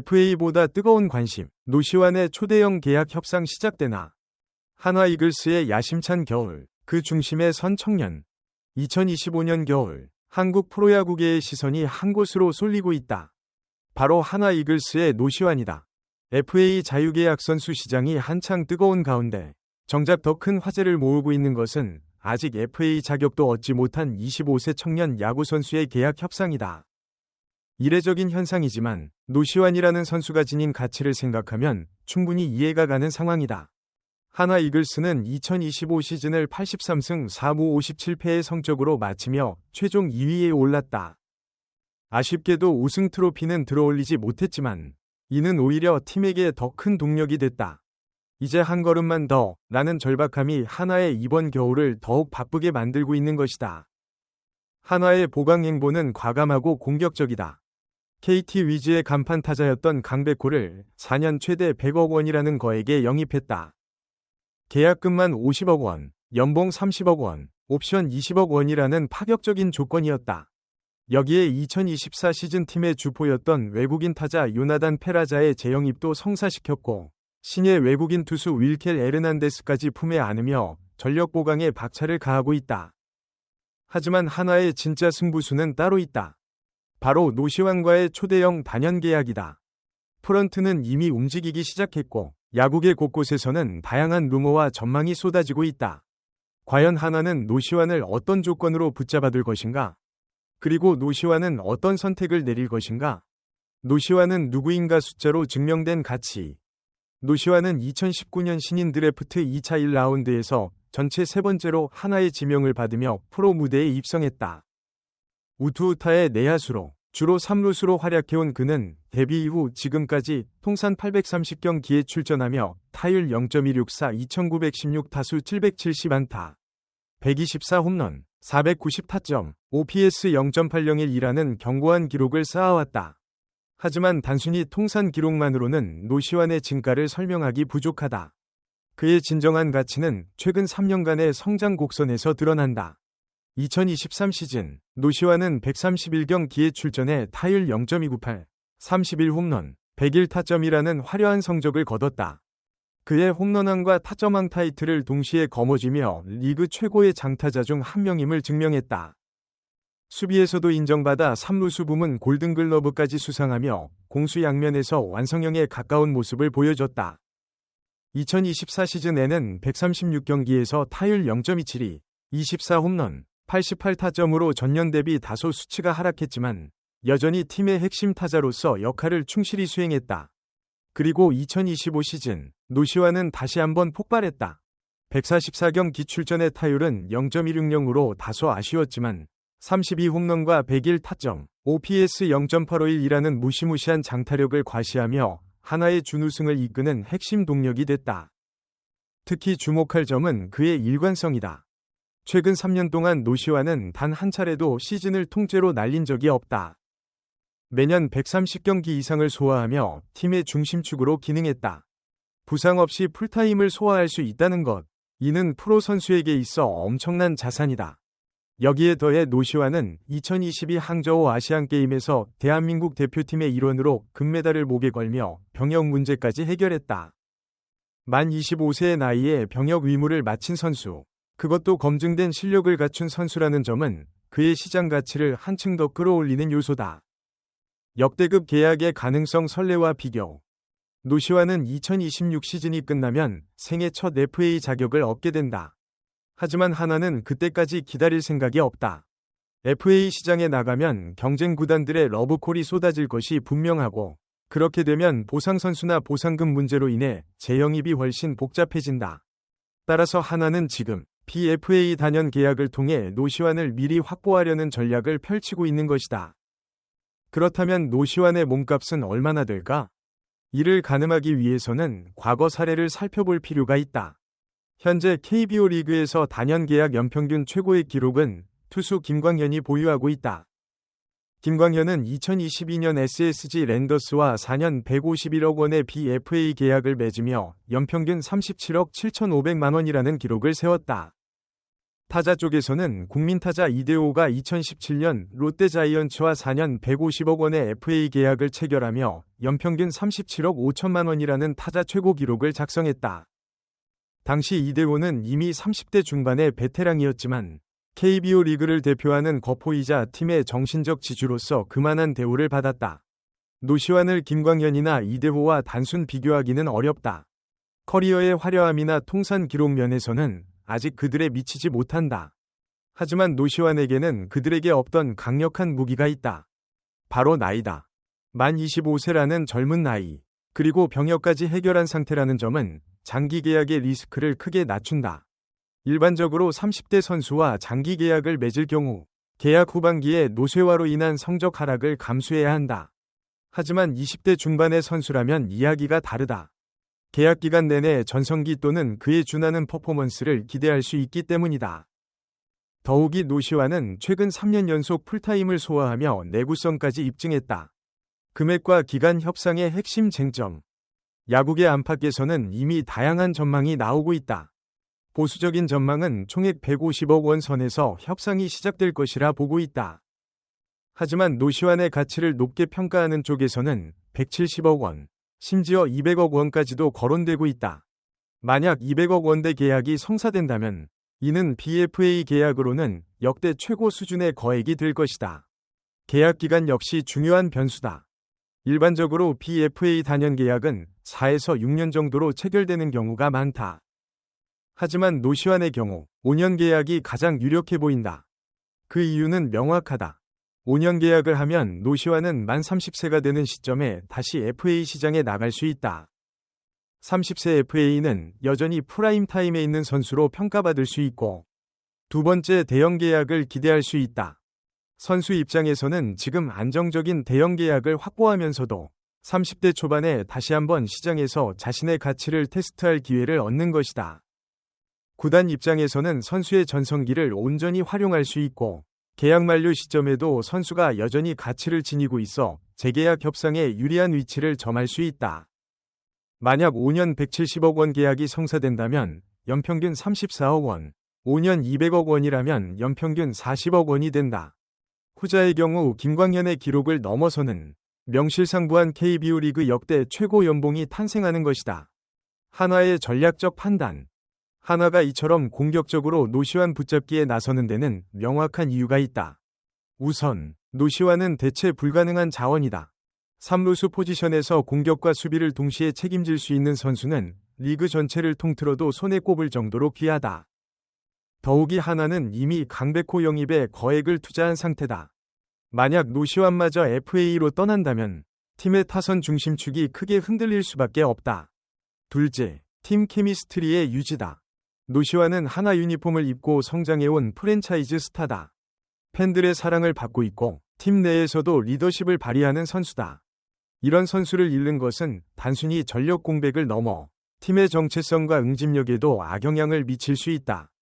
FA보다 뜨거운 관심, 노시환의 초대형 계약 협상 시작되나. 한화 이글스의 야심찬 겨울, 그 중심에 선 청년. 2025년 겨울, 한국 프로야구계의 시선이 한 곳으로 쏠리고 있다. 바로 한화 이글스의 노시환이다. FA 자유계약 선수 시장이 한창 뜨거운 가운데 정작 더 큰 화제를 모으고 있는 것은 아직 FA 자격도 얻지 못한 25세 청년 야구 선수의 계약 협상이다. 이례적인 현상이지만 노시환이라는 선수가 지닌 가치를 생각하면 충분히 이해가 가는 상황이다. 하나 이글스는 2025 시즌을 83승 4무 57패의 성적으로 마치며 최종 2위에 올랐다. 아쉽게도 우승 트로피는 들어올리지 못했지만 이는 오히려 팀에게 더 큰 동력이 됐다. 이제 한 걸음만 더 라는 절박함이 하나의 이번 겨울을 더욱 바쁘게 만들고 있는 것이다. 한화의 보강 행보는 과감하고 공격적이다. KT 위즈의 간판 타자였던 강백호를 4년 최대 100억 원이라는 거액에 영입했다. 계약금만 50억 원, 연봉 30억 원, 옵션 20억 원이라는 파격적인 조건이었다. 여기에 2024 시즌 팀의 주포였던 외국인 타자 요나단 페라자의 재영입도 성사시켰고 신예 외국인 투수 윌켈 에르난데스까지 품에 안으며 전력 보강에 박차를 가하고 있다. 하지만 하나의 진짜 승부수는 따로 있다. 바로 노시환과의 초대형 단연 계약이다. 프런트는 이미 움직이기 시작했고 야구계 곳곳에서는 다양한 루머와 전망이 쏟아지고 있다. 과연 하나는 노시환을 어떤 조건으로 붙잡아둘 것인가? 그리고 노시환은 어떤 선택을 내릴 것인가? 노시환은 누구인가 숫자로 증명된 가치. 노시환은 2019년 신인 드래프트 2차 1라운드에서 전체 세 번째로 하나의 지명을 받으며 프로 무대에 입성했다. 우투우타의 내야수로 주로 3루수로 활약해온 그는 데뷔 이후 지금까지 통산 830경기에 출전하며 타율 0.164 2916타수 770안타 124홈런 490타점, OPS 0.801이라는 견고한 기록을 쌓아왔다. 하지만 단순히 통산 기록만으로는 노시환의 진가를 설명하기 부족하다. 그의 진정한 가치는 최근 3년간의 성장 곡선에서 드러난다. 2023 시즌 노시환은 131경기에 출전해 타율 0.298, 31 홈런, 101 타점이라는 화려한 성적을 거뒀다. 그의 홈런왕과 타점왕 타이틀을 동시에 거머쥐며 리그 최고의 장타자 중 한 명임을 증명했다. 수비에서도 인정받아 3루수 부문 골든글러브까지 수상하며 공수 양면에서 완성형에 가까운 모습을 보여줬다. 2024 시즌에는 136경기에서 타율 0.272, 24홈런, 88타점으로 전년 대비 다소 수치가 하락했지만 여전히 팀의 핵심 타자로서 역할을 충실히 수행했다. 그리고 2025 시즌 노시환은 다시 한번 폭발했다. 144경 기출전의 타율은 0.160으로 다소 아쉬웠지만 32홈런과 101 타점, OPS 0.851이라는 무시무시한 장타력을 과시하며 하나의 준우승을 이끄는 핵심 동력이 됐다. 특히 주목할 점은 그의 일관성이다. 최근 3년 동안 노시환은 단 한 차례도 시즌을 통째로 날린 적이 없다. 매년 130경기 이상을 소화하며 팀의 중심축으로 기능했다. 부상 없이 풀타임을 소화할 수 있다는 것. 이는 프로 선수에게 있어 엄청난 자산이다. 여기에 더해 노시환은 2022 항저우 아시안게임에서 대한민국 대표팀의 일원으로 금메달을 목에 걸며 병역 문제까지 해결했다. 만 25세의 나이에 병역 의무를 마친 선수. 그것도 검증된 실력을 갖춘 선수라는 점은 그의 시장 가치를 한층 더 끌어올리는 요소다. 역대급 계약의 가능성 설레와 비교. 노시환은 2026 시즌이 끝나면 생애 첫 FA 자격을 얻게 된다. 하지만 하나는 그때까지 기다릴 생각이 없다. FA 시장에 나가면 경쟁 구단들의 러브콜이 쏟아질 것이 분명하고 그렇게 되면 보상 선수나 보상금 문제로 인해 재영입이 훨씬 복잡해진다. 따라서 하나는 지금 PFA 단연 계약을 통해 노시환을 미리 확보하려는 전략을 펼치고 있는 것이다. 그렇다면 노시환의 몸값은 얼마나 될까? 이를 가늠하기 위해서는 과거 사례를 살펴볼 필요가 있다. 현재 KBO 리그에서 단연 계약 연평균 최고의 기록은 투수 김광현이 보유하고 있다. 김광현은 2022년 SSG 랜더스와 4년 151억 원의 BFA 계약을 맺으며 연평균 37억 7,500만 원이라는 기록을 세웠다. 타자 쪽에서는 국민타자 이대호가 2017년 롯데자이언츠와 4년 150억 원의 FA 계약을 체결하며 연평균 37억 5천만 원이라는 타자 최고 기록을 작성했다. 당시 이대호는 이미 30대 중반의 베테랑이었지만 KBO 리그를 대표하는 거포이자 팀의 정신적 지주로서 그만한 대우를 받았다. 노시환을 김광현이나 이대호와 단순 비교하기는 어렵다. 커리어의 화려함이나 통산 기록 면에서는 아직 그들에 미치지 못한다. 하지만 노시환에게는 그들에게 없던 강력한 무기가 있다. 바로 나이다. 만 25세라는 젊은 나이, 그리고 병역까지 해결한 상태라는 점은 장기 계약의 리스크를 크게 낮춘다. 일반적으로 30대 선수와 장기 계약을 맺을 경우 계약 후반기에 노쇠화로 인한 성적 하락을 감수해야 한다. 하지만 20대 중반의 선수라면 이야기가 다르다. 계약 기간 내내 전성기 또는 그에 준하는 퍼포먼스를 기대할 수 있기 때문이다. 더욱이 노시와는 최근 3년 연속 풀타임을 소화하며 내구성까지 입증했다. 금액과 기간 협상의 핵심 쟁점. 야구계 안팎에서는 이미 다양한 전망이 나오고 있다. 보수적인 전망은 총액 150억 원 선에서 협상이 시작될 것이라 보고 있다. 하지만 노시환의 가치를 높게 평가하는 쪽에서는 170억 원, 심지어 200억 원까지도 거론되고 있다. 만약 200억 원대 계약이 성사된다면 이는 BFA 계약으로는 역대 최고 수준의 거액이 될 것이다. 계약 기간 역시 중요한 변수다. 일반적으로 BFA 단연 계약은 4에서 6년 정도로 체결되는 경우가 많다. 하지만 노시환의 경우 5년 계약이 가장 유력해 보인다. 그 이유는 명확하다. 5년 계약을 하면 노시환은 만 30세가 되는 시점에 다시 FA 시장에 나갈 수 있다. 30세 FA는 여전히 프라임 타임에 있는 선수로 평가받을 수 있고 두 번째 대형 계약을 기대할 수 있다. 선수 입장에서는 지금 안정적인 대형 계약을 확보하면서도 30대 초반에 다시 한번 시장에서 자신의 가치를 테스트할 기회를 얻는 것이다. 구단 입장에서는 선수의 전성기를 온전히 활용할 수 있고 계약 만료 시점에도 선수가 여전히 가치를 지니고 있어 재계약 협상에 유리한 위치를 점할 수 있다. 만약 5년 170억 원 계약이 성사된다면 연평균 34억 원, 5년 200억 원이라면 연평균 40억 원이 된다. 후자의 경우 김광현의 기록을 넘어서는 명실상부한 KBO 리그 역대 최고 연봉이 탄생하는 것이다. 한화의 전략적 판단 하나가 이처럼 공격적으로 노시환 붙잡기에 나서는 데는 명확한 이유가 있다. 우선 노시환은 대체 불가능한 자원이다. 3루수 포지션에서 공격과 수비를 동시에 책임질 수 있는 선수는 리그 전체를 통틀어도 손에 꼽을 정도로 귀하다. 더욱이 하나는 이미 강백호 영입에 거액을 투자한 상태다. 만약 노시환마저 FA로 떠난다면 팀의 타선 중심축이 크게 흔들릴 수밖에 없다. 둘째, 팀 케미스트리의 유지다. 노시와는 하나 유니폼을 입고 성장해온 프랜차이즈 스타다. 팬들의 사랑을 받고 있고 팀 내에서도 리더십을 발휘하는 선수다. 이런 선수를 잃는 것은 단순히 전력 공백을 넘어 팀의 정체성과 응집력에도 악영향을 미칠 수 있다.